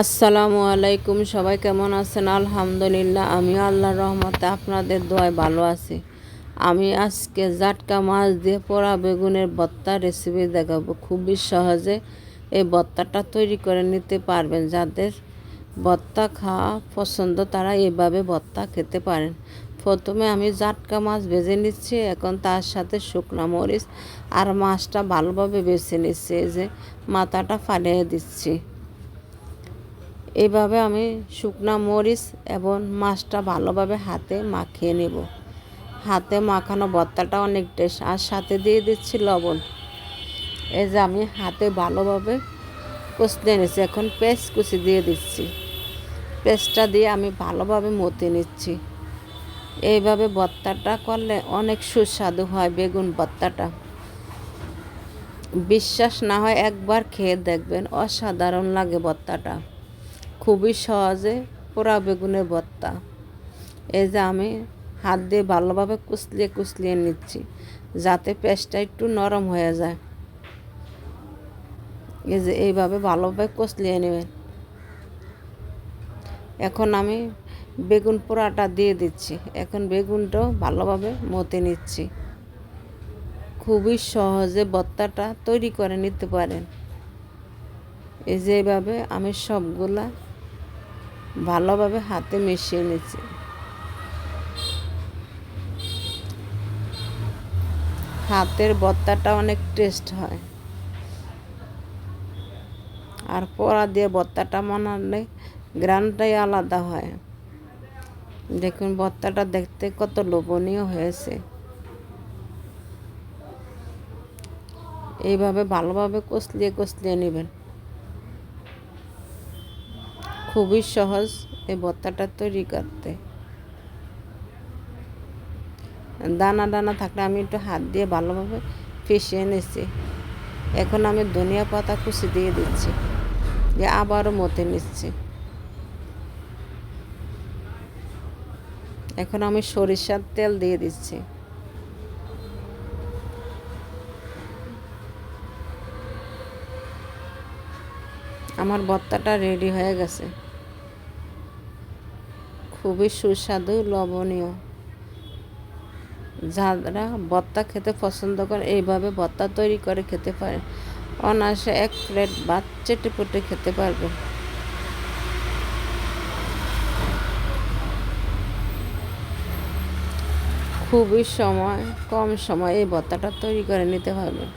আসসালামু আলাইকুম, সবাই কেমন আছেন? আলহামদুলিল্লাহ আমি আল্লাহর রহমতে আপনাদের দোয়ায় ভালো আছি। আমি আজকে জাটকা মাছ দিয়ে পোড়া বেগুনের ভর্তা রেসিপি দেখাবো। খুবই সহজে এই ভর্তাটা তৈরি করে নিতে পারবেন। যাদের ভর্তা খাওয়া পছন্দ, তারা এভাবে ভর্তা খেতে পারেন। প্রথমে আমি জাটকা মাছ ভেজে নিচ্ছি, এখন তার সাথে শুকনা মরিচ আর মাছটা ভালোভাবে বেছে নিচ্ছি। যে মাথাটা ফালিয়ে দিচ্ছি। এইভাবে আমি শুকনা মরিচ এবং মাছটা ভালোভাবে হাতে মাখিয়ে নেব। হাতে মাখানো ভর্তাটা অনেক টেস্ট আর সাথে দিয়ে দিচ্ছি লবণ। এই যে আমি হাতে ভালোভাবে কষতে নিচ্ছি এখন পেস্ট কুচি দিয়ে দিচ্ছি। পেস্টটা দিয়ে আমি ভালোভাবে মতে নিচ্ছি। এইভাবে ভর্তাটা করলে অনেক সুস্বাদু হয় বেগুন ভর্তাটা। বিশ্বাস না হয় একবার খেয়ে দেখবেন, অসাধারণ লাগে ভর্তাটা। খুবই সহজে পোড়া বেগুনের ভর্তা। এই যে আমি হাত দিয়ে ভালোভাবে কুচলিয়ে কুচলিয়ে নিচ্ছি, যাতে পেস্টটা একটু নরম হয়ে যায়। এই যে এইভাবে ভালোভাবে কষলিয়ে নেবেন। এখন আমি বেগুন পোড়াটা দিয়ে দিচ্ছি। এখন বেগুনটাও ভালোভাবে মতে নিচ্ছি। খুবই সহজে ভর্তাটা তৈরি করে নিতে পারেন। এই যে এইভাবে আমি সবগুলা ভালোভাবে হাতে মিশিয়ে নিচ্ছি। হাতের ভর্তাটা অনেক টেস্ট হয়। আর পড়া দিয়ে ভর্তাটা বানালে গ্রানটাই আলাদা হয়। দেখুন ভর্তাটা দেখতে কত লোভনীয় হয়েছে। এইভাবে ভালোভাবে কষলিয়ে কষলিয়ে নেবেন। খুবই সহজ এই ভর্তাটা তৈরি করতে। দানা দানা থাকলে আমি একটু হাত দিয়ে ভালোভাবে ফিসিয়ে নিচ্ছি এখন আমি ধনিয়া পাতা কুচি দিয়ে দিচ্ছি যে আবারও মতে নিচ্ছি। এখন আমি সরিষার তেল দিয়ে দিচ্ছি। আমার ভর্তাটা রেডি হয়ে গেছে। খুবই সুস্বাদু, লবণীয়। যারা ভর্তা খেতে পছন্দ করে, এইভাবে ভর্তা তৈরি করে খেতে পারে। অনায়াসে এক প্লেট ভাত চেটে পুটে খেতে পারবে। খুবই সময়, কম সময়ে এই ভর্তাটা তৈরি করে নিতে পারবেন